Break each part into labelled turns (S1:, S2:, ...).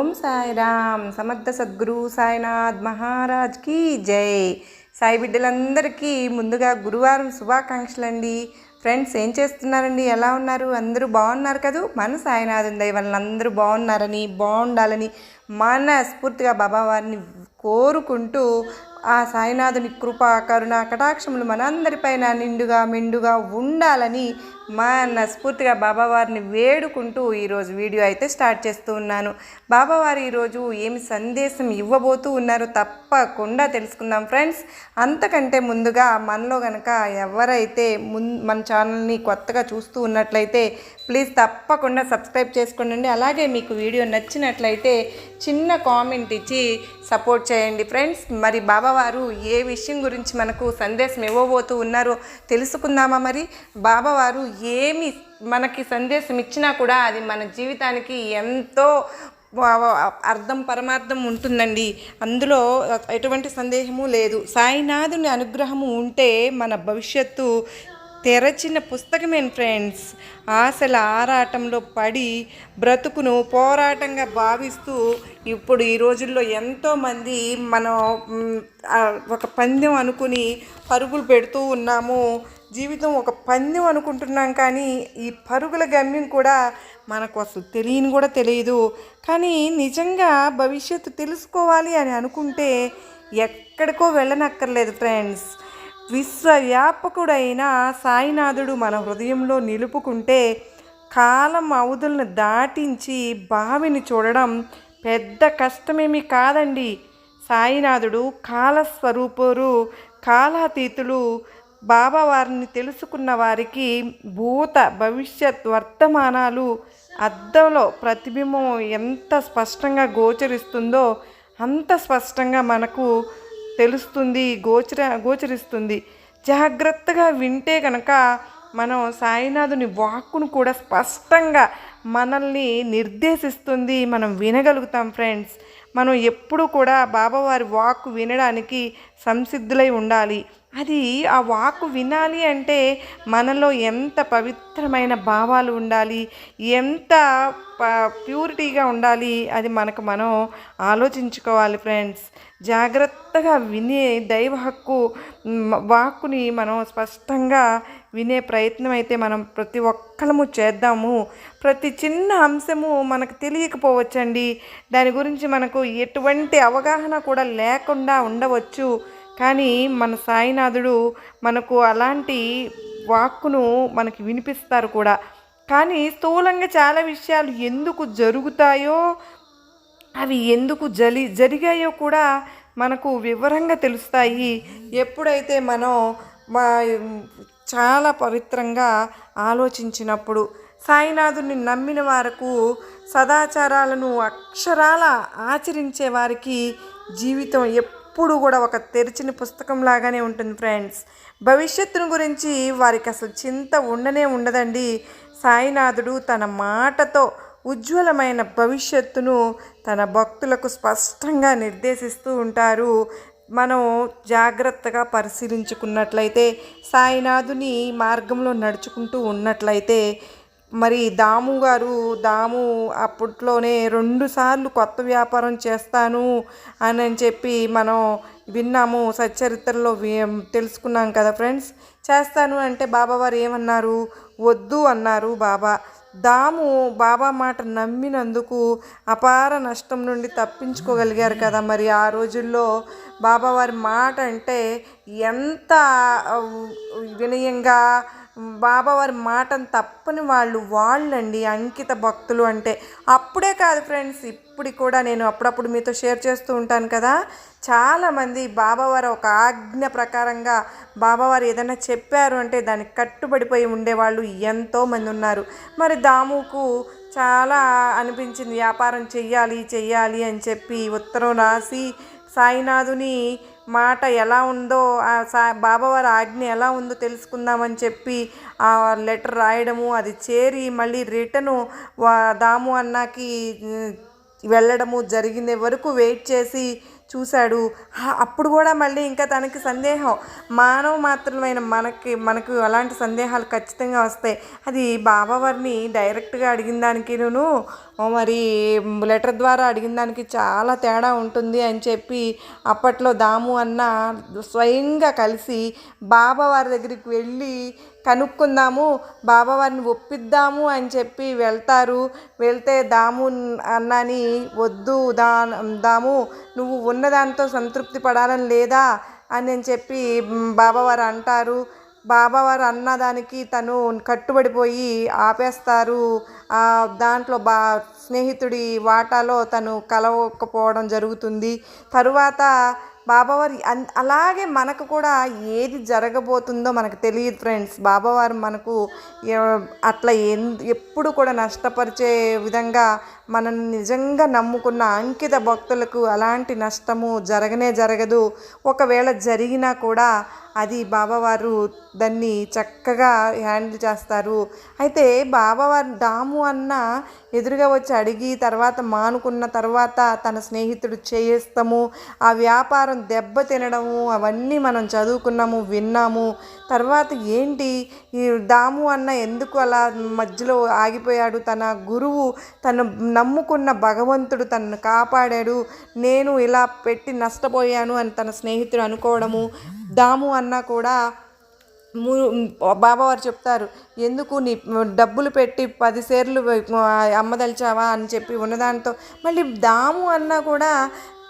S1: ఓం సాయిరామ్. సమర్థ సద్గురు సాయినాథ్ మహారాజ్కి జై. సాయి బిడ్డలందరికీ ముందుగా గురువారం శుభాకాంక్షలు అండి ఫ్రెండ్స్ ఏం చేస్తున్నారండి? ఎలా ఉన్నారు? అందరూ బాగున్నారు కదూ? మన సాయినాథం దయ వాళ్ళని అందరూ బాగున్నారని బాగుండాలని మనస్ఫూర్తిగా బాబా వారిని కోరుకుంటూ ఆ సాయినాథుని కృప కరుణ కటాక్షములు మనందరిపైన నిండుగా మెండుగా ఉండాలని మనస్ఫూర్తిగా బాబావారిని వేడుకుంటూ ఈరోజు వీడియో అయితే స్టార్ట్ చేస్తూ ఉన్నాను. బాబావారు ఈరోజు ఏమి సందేశం ఇవ్వబోతూ ఉన్నారో తప్పకుండా తెలుసుకుందాం ఫ్రెండ్స్. అంతకంటే ముందుగా మనలో కనుక ఎవరైతే మున్ మన ఛానల్ని కొత్తగా చూస్తూ ఉన్నట్లయితే ప్లీజ్ తప్పకుండా సబ్స్క్రైబ్ చేసుకోండి. అలాగే మీకు వీడియో నచ్చినట్లయితే చిన్న కామెంట్ ఇచ్చి సపోర్ట్ చేయండి ఫ్రెండ్స్. మరి బాబావారు ఏ విషయం గురించి మనకు సందేశం ఇవ్వబోతూ ఉన్నారో తెలుసుకుందామా మరి? బాబావారు ఏమి మనకి సందేశం ఇచ్చినా కూడా అది మన జీవితానికి ఎంతో అర్థం పరమార్థం ఉంటుందండి. అందులో ఎటువంటి సందేహము లేదు. సాయినాథుని అనుగ్రహము ఉంటే మన భవిష్యత్తు తెరచిన పుస్తకమే ఫ్రెండ్స్. ఆశల ఆరాటంలో పడి బ్రతుకును పోరాటంగా భావిస్తూ ఇప్పుడు ఈ రోజుల్లో ఎంతోమంది మనం ఒక పందెం అనుకుని పరుగులు పెడుతూ ఉన్నాము. జీవితం ఒక పందెం అనుకుంటున్నాం కానీ ఈ పరుగుల గమ్యం కూడా మనకు అసలు తెలియని కూడా తెలియదు. కానీ నిజంగా భవిష్యత్తు తెలుసుకోవాలి అని అనుకుంటే ఎక్కడికో వెళ్ళనక్కర్లేదు ఫ్రెండ్స్. విశ్వవ్యాపకుడైన సాయినాథుడు మన హృదయంలో నిలుపుకుంటే కాలం అవధులను దాటించి బావిని చూడడం పెద్ద కష్టమేమీ కాదండి. సాయినాథుడు కాలస్వరూపురు కాలాతీతులు బాబా వారిని తెలుసుకున్న వారికి భూత భవిష్యత్ వర్తమానాలు అద్దంలో ప్రతిబింబం ఎంత స్పష్టంగా గోచరిస్తుందో అంత స్పష్టంగా మనకు తెలుస్తుంది గోచర గోచరిస్తుంది. జాగ్రత్తగా వింటే కనుక మనం సాయినాథుని వాక్కును కూడా స్పష్టంగా మనల్ని నిర్దేశిస్తుంది మనం వినగలుగుతాం ఫ్రెండ్స్. మనం ఎప్పుడు కూడా బాబావారి వాక్కు వినడానికి సంసిద్ధులై ఉండాలి. అది ఆ వాక్కు వినాలి అంటే మనలో ఎంత పవిత్రమైన భావాలు ఉండాలి ఎంత ప- ప్యూరిటీగా ఉండాలి అది మనకు మనం ఆలోచించుకోవాలి ఫ్రెండ్స్. జాగ్రత్తగా వినే దైవ హక్కు వాక్కుని మనం స్పష్టంగా వినే ప్రయత్నం అయితే మనం ప్రతి ఒక్కరము చేద్దాము. ప్రతి చిన్న అంశము మనకు తెలియకపోవచ్చండి. దాని గురించి మనకు ఎటువంటి అవగాహన కూడా లేకుండా ఉండవచ్చు. కానీ మన సాయినాథుడు మనకు అలాంటి వాక్కును మనకి వినిపిస్తారు కూడా. కానీ స్థూలంగా చాలా విషయాలు ఎందుకు జరుగుతాయో అవి ఎందుకు జలి జరిగాయో కూడా మనకు వివరంగా తెలుస్తాయి. ఎప్పుడైతే మనం మా చాలా పవిత్రంగా ఆలోచించినప్పుడు సాయినాథుని నమ్మిన వారకు సదాచారాలను అక్షరాల ఆచరించే వారికి జీవితం ఎప్పుడు కూడా ఒక తెరిచిన పుస్తకం లాగానే ఉంటుంది ఫ్రెండ్స్. భవిష్యత్తును గురించి వారికి అసలు చింత ఉండనే ఉండదండి. సాయినాథుడు తన మాటతో ఉజ్వలమైన భవిష్యత్తును తన భక్తులకు స్పష్టంగా నిర్దేశిస్తూ ఉంటారు. మనం జాగ్రత్తగా పరిశీలించుకున్నట్లయితే సాయినాథుని మార్గంలో నడుచుకుంటూ ఉన్నట్లయితే మరి దాము గారు దాము అప్పట్లోనే రెండుసార్లు కొత్త వ్యాపారం చేస్తాను అని అని చెప్పి మనం విన్నాము సచ్చరిత్రలో వి- తెలుసుకున్నాం కదా ఫ్రెండ్స్. చేస్తాను అంటే బాబావారు ఏమన్నారు? వద్దు అన్నారు బాబా. దాము బాబా మాట నమ్మినందుకు అపార నష్టం నుండి తప్పించుకోగలిగారు కదా మరి ఆ రోజుల్లో బాబావారి మాట అంటే ఎంత వినయంగా బాబావారి మాటను తప్పని వాళ్ళు వాళ్ళండి అంకిత భక్తులు అంటే. అప్పుడే కాదు ఫ్రెండ్స్ ఇప్పుడు కూడా నేను అప్పుడప్పుడు మీతో షేర్ చేస్తూ ఉంటాను కదా. చాలామంది బాబావారు ఒక ఆజ్ఞ ప్రకారంగా బాబావారు ఏదైనా చెప్పారు అంటే దానికి కట్టుబడిపోయి ఉండేవాళ్ళు ఎంతోమంది ఉన్నారు. మరి దాముకు చాలా అనిపించింది వ్యాపారం చెయ్యాలి చెయ్యాలి అని చెప్పి ఉత్తరం రాసి సాయినాథుని మాట ఎలా ఉందో ఆ సా బాబావారి ఆజ్ఞ ఎలా ఉందో తెలుసుకుందామని చెప్పి ఆ లెటర్ రాయడము అది చేరి మళ్ళీ రిటర్ను వా దాము అన్నకి వెళ్ళడము జరిగింది వరకు వెయిట్ చేసి చూశాడు. అప్పుడు కూడా మళ్ళీ ఇంకా తనకి సందేహం. మానవ మాత్రమైన మనకి మనకు అలాంటి సందేహాలు ఖచ్చితంగా వస్తాయి. అది బాబావారిని డైరెక్ట్గా అడిగిన దానికిను మరి లెటర్ ద్వారా అడిగిన దానికి చాలా తేడా ఉంటుంది అని చెప్పి అప్పట్లో దాము అన్న స్వయంగా కలిసి బాబావారి దగ్గరికి వెళ్ళి కనుక్కుందాము బాబావారిని ఒప్పిద్దాము అని చెప్పి వెళ్తారు. వెళ్తే దాము అన్నని వద్దు దా దాము నువ్వు ఉన్నదాంతో సంతృప్తి పడాలని లేదా? అని అని చెప్పి బాబావారు అంటారు. బాబావారు అన్నదానికి తను కట్టుబడిపోయి ఆపేస్తారు. దాంట్లో బా స్నేహితుడి వాటాలో తను కలవకపోవడం జరుగుతుంది. తరువాత బాబావారి అన్ అలాగే మనకు కూడా ఏది జరగబోతుందో మనకు తెలియదు ఫ్రెండ్స్. బాబావారు మనకు అట్లా ఎప్పుడు కూడా నష్టపరిచే విధంగా మనల్ని నిజంగా నమ్ముకున్న అంకిత భక్తులకు అలాంటి నష్టము జరగనే జరగదు. ఒకవేళ జరిగినా కూడా అది బాబావారు దాన్ని చక్కగా హ్యాండిల్ చేస్తారు. అయితే బాబావారు దాము అన్న ఎదురుగా వచ్చి అడిగి తర్వాత మానుకున్న తర్వాత తన స్నేహితుడు చేయిస్తాము ఆ వ్యాపారం దెబ్బ తినడము అవన్నీ మనం చదువుకున్నాము విన్నాము. తర్వాత ఏంటి? ఈ దాము అన్న ఎందుకు అలా మధ్యలో ఆగిపోయాడు? తన గురువు తను నమ్ముకున్న భగవంతుడు తనను కాపాడాడు. నేను ఇలా పెట్టి నష్టపోయాను అని తన స్నేహితుడు అనుకోవడము. దాము అన్న కూడా బాబావారు చెప్తారు ఎందుకు నీ డబ్బులు పెట్టి పది సేర్లు అమ్మదలిచావా అని చెప్పి ఉన్నదానితో మళ్ళీ దాము అన్న కూడా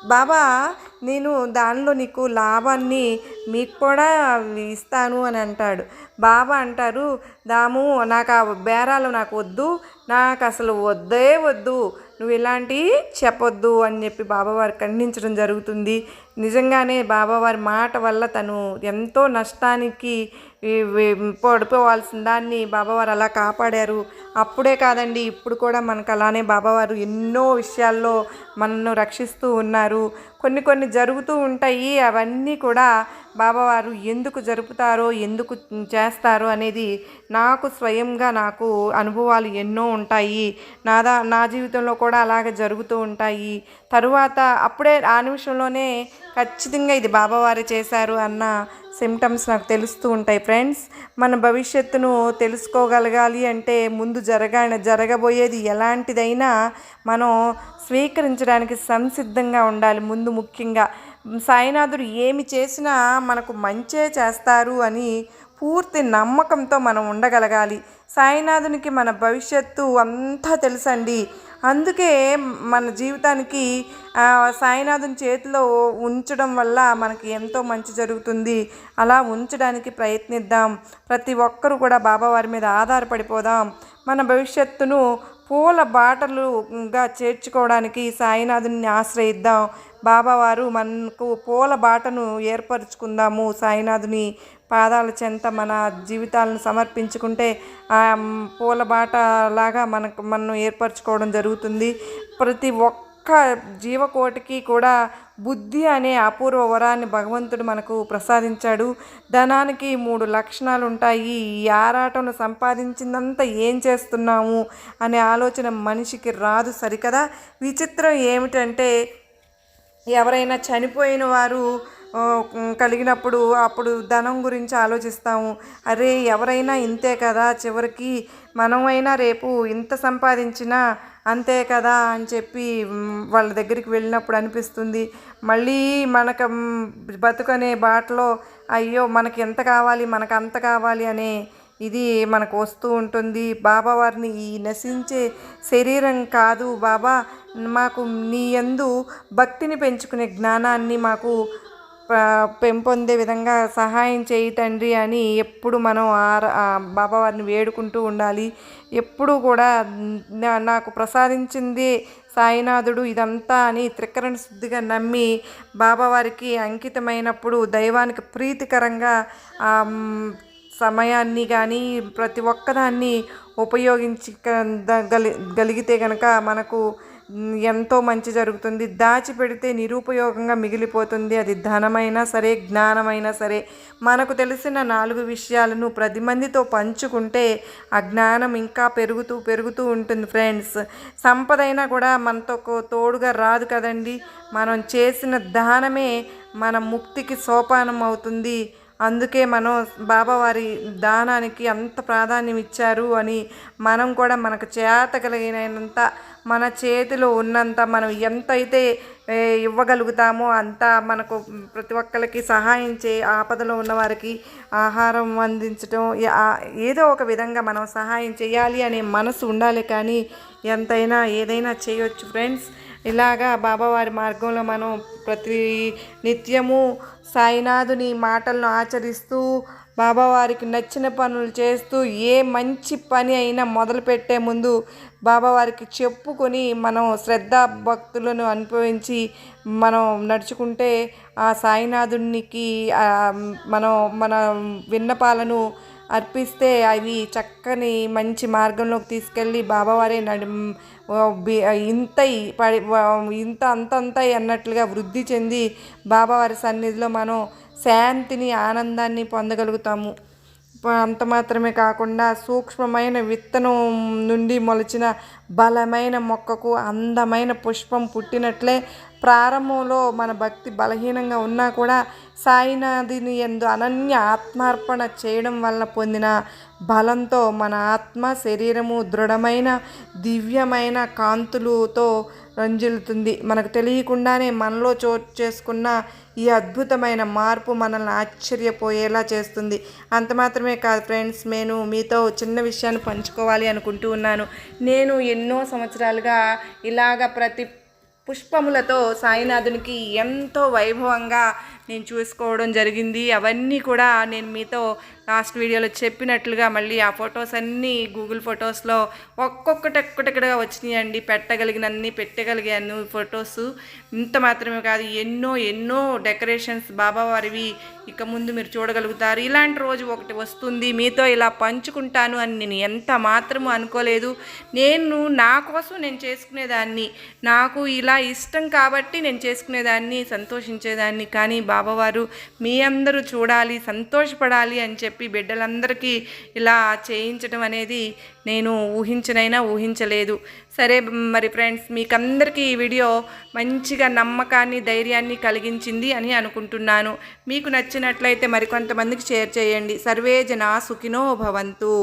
S1: బాబా నేను దానిలో నీకు లాభాన్ని మీకు కూడా ఇస్తాను అని అంటాడు. బాబా అంటారు దాము నాకు ఆ బేరాలు నాకు వద్దు నాకు అసలు వద్దే వద్దు నువ్వు ఇలాంటివి చెప్పొద్దు అని చెప్పి బాబావారు ఖండించడం జరుగుతుంది. నిజంగానే బాబావారి మాట వల్ల తను ఎంతో నష్టానికి పడిపోవాల్సిన దాన్ని బాబావారు అలా కాపాడారు. అప్పుడే కాదండి ఇప్పుడు కూడా మనకు అలానే బాబావారు ఎన్నో విషయాల్లో మనను రక్షిస్తూ ఉన్నారు. కొన్ని కొన్ని జరుగుతూ ఉంటాయి అవన్నీ కూడా బాబావారు ఎందుకు జరుపుతారో ఎందుకు చేస్తారో అనేది నాకు స్వయంగా నాకు అనుభవాలు ఎన్నో ఉంటాయి. నాదా నా జీవితంలో కూడా అలాగే జరుగుతూ ఉంటాయి. తరువాత అప్పుడే ఆ నిమిషంలోనే ఖచ్చితంగా ఇది బాబావారు చేశారు అన్న సిమ్టమ్స్ నాకు తెలుస్తూ ఉంటాయి ఫ్రెండ్స్ మన భవిష్యత్తును తెలుసుకోగలగాలి అంటే ముందు జరగ జరగబోయేది ఎలాంటిదైనా మనం స్వీకరించడానికి సంసిద్ధంగా ఉండాలి. ముందు ముఖ్యంగా సాయినాథుడు ఏమి చేసినా మనకు మంచే చేస్తారు అని పూర్తి నమ్మకంతో మనం ఉండగలగాలి. సాయినాథునికి మన భవిష్యత్తు అంతా తెలుసండి. అందుకే మన జీవితానికి సాయినాథుని చేతిలో ఉంచడం వల్ల మనకి ఎంతో మంచి జరుగుతుంది. అలా ఉంచడానికి ప్రయత్నిద్దాం. ప్రతి ఒక్కరూ కూడా బాబావారి మీద ఆధారపడిపోదాం. మన భవిష్యత్తును పూల బాటలుగా చేర్చుకోవడానికి సాయినాథుని ఆశ్రయిద్దాం. బాబావారు మనకు పూల బాటను ఏర్పరచుకుందాము. సాయినాథుని పాదాల చెంత మన జీవితాలను సమర్పించుకుంటే ఆ పూల బాట లాగా మనకు మనం ఏర్పరచుకోవడం జరుగుతుంది. ప్రతి ఒక్క జీవకోటికి కూడా బుద్ధి అనే అపూర్వ వరాన్ని భగవంతుడు మనకు ప్రసాదించాడు. ధనానికి మూడు లక్షణాలు ఉంటాయి ఈ ఆరాటంను సంపాదించిందంతా ఏం చేస్తున్నాము? అనే ఆలోచన మనిషికి రాదు సరికదా? విచిత్రం ఏమిటంటే ఎవరైనా చనిపోయిన వారు కలిగినప్పుడు అప్పుడు ధనం గురించి ఆలోచిస్తాము. అరే ఎవరైనా ఇంతే కదా చివరికి మనమైనా రేపు ఇంత సంపాదించినా అంతే కదా అని చెప్పి వాళ్ళ దగ్గరికి వెళ్ళినప్పుడు అనిపిస్తుంది. మళ్ళీ మనకు బతుకనే బాటలో అయ్యో మనకి ఎంత కావాలి మనకు అంత కావాలి అనే ఇది మనకు వస్తూ ఉంటుంది. బాబా వారిని ఈ నశించే శరీరం కాదు బాబా. మాకు నీ యందు భక్తిని పెంచుకునే జ్ఞానాన్ని మాకు పెంపొందే విధంగా సహాయం చేయి తండ్రి అని ఎప్పుడు మనం ఆ బాబావారిని వేడుకుంటూ ఉండాలి. ఎప్పుడు కూడా నా- నాకు ప్రసాదించింది సాయినాథుడు ఇదంతా అని త్రికరణ శుద్ధిగా నమ్మి బాబావారికి అంకితమైనప్పుడు దైవానికి ప్రీతికరంగా సమయాన్ని కానీ ప్రతి ఒక్కదాన్ని ఉపయోగించి గలిగితే కనుక మనకు ఎంతో మంచి జరుగుతుంది. దాచిపెడితే నిరుపయోగంగా మిగిలిపోతుంది. అది ధనమైనా సరే జ్ఞానమైనా సరే. మనకు తెలిసిన నాలుగు విషయాలను ప్రతి మందితో పంచుకుంటే ఆ జ్ఞానం ఇంకా పెరుగుతూ పెరుగుతూ ఉంటుంది ఫ్రెండ్స్. సంపద అయినా కూడా మనతో తోడుగా రాదు కదండి. మనం చేసిన దానమే మన ముక్తికి సోపానం అవుతుంది అందుకే మనం బాబావారి దానానికి అంత ప్రాధాన్యం ఇచ్చారు అని మనం కూడా మనకు చేత కలిగినంత మన చేతిలో ఉన్నంత మనం ఎంతైతే ఇవ్వగలుగుతామో అంత మనకు ప్రతి ఒక్కరికి సహాయం చే ఆపదలో ఉన్నవారికి ఆహారం అందించడం ఏదో ఒక విధంగా మనం సహాయం చేయాలి అనే మనసు ఉండాలి కానీ ఎంతైనా ఏదైనా చేయొచ్చు ఫ్రెండ్స్. ఇలాగా బాబావారి మార్గంలో మనం ప్రతి నిత్యము సాయినాథుని మాటలను ఆచరిస్తూ బాబావారికి నచ్చిన పనులు చేస్తూ ఏ మంచి పని అయినా మొదలుపెట్టే ముందు బాబావారికి చెప్పుకొని మనం శ్రద్ధ భక్తులను అనుభవించి మనం నడుచుకుంటే ఆ సాయినాథునికి మనం మన విన్నపాలను అర్పిస్తే అవి చక్కని మంచి మార్గంలోకి తీసుకెళ్ళి బాబావారే నడి బి- ఇంత పడి ఇంత అంత అన్నట్లుగా వృద్ధి చెంది బాబావారి సన్నిధిలో మనం శాంతిని ఆనందాన్ని పొందగలుగుతాము. అంత మాత్రమే కాకుండా సూక్ష్మమైన విత్తనం నుండి మొలిచిన బలమైన మొక్కకు అందమైన పుష్పం పుట్టినట్లే ప్రారంభంలో మన భక్తి బలహీనంగా ఉన్నా కూడా సాయినాథిని ఎందు అనన్య ఆత్మార్పణ చేయడం వలన పొందిన బలంతో మన ఆత్మ శరీరము దృఢమైన దివ్యమైన కాంతులతో రంజిల్లుతుంది. మనకు తెలియకుండానే మనలో చోటు చేసుకున్న ఈ అద్భుతమైన మార్పు మనల్ని ఆశ్చర్యపోయేలా చేస్తుంది. అంత మాత్రమే కాదు ఫ్రెండ్స్ నేను మీతో చిన్న విషయాన్ని పంచుకోవాలి అనుకుంటూ ఉన్నాను. నేను ఎన్నో సంవత్సరాలుగా ఇలాగ ప్రతి పుష్పములతో సాయినాథునికి ఎంతో వైభవంగా నేను చూసుకోవడం జరిగింది. అవన్నీ కూడా నేను మీతో లాస్ట్ వీడియోలో చెప్పినట్లుగా మళ్ళీ ఆ ఫొటోస్ అన్నీ గూగుల్ ఫొటోస్లో ఒక్కొక్కటి ఒక్కటిక్కడగా వచ్చినాయండి. పెట్టగలిగినన్ని పెట్టగలిగాను ఫొటోస్. ఇంత మాత్రమే కాదు ఎన్నో ఎన్నో డెకరేషన్స్ బాబావారివి ఇక ముందు మీరు చూడగలుగుతారు. ఇలాంటి రోజు ఒకటి వస్తుంది మీతో ఇలా పంచుకుంటాను అని నేను ఎంత మాత్రము అనుకోలేదు. నేను నా కోసం నేను చేసుకునేదాన్ని నాకు ఇలా ఇష్టం కాబట్టి నేను చేసుకునేదాన్ని సంతోషించేదాన్ని. కానీ బాబావారు మీ అందరూ చూడాలి సంతోషపడాలి అని చెప్పి చెప్పి బిడ్డలందరికీ ఇలా చేయించడం అనేది నేను ఊహించనైనా ఊహించలేదు. సరే మరి ఫ్రెండ్స్ మీకందరికీ ఈ వీడియో మంచిగా నమ్మకాన్ని ధైర్యాన్ని కలిగించింది అని అనుకుంటున్నాను. మీకు నచ్చినట్లయితే మరికొంతమందికి షేర్ చేయండి. సర్వే జనా సుఖినో భవంతు.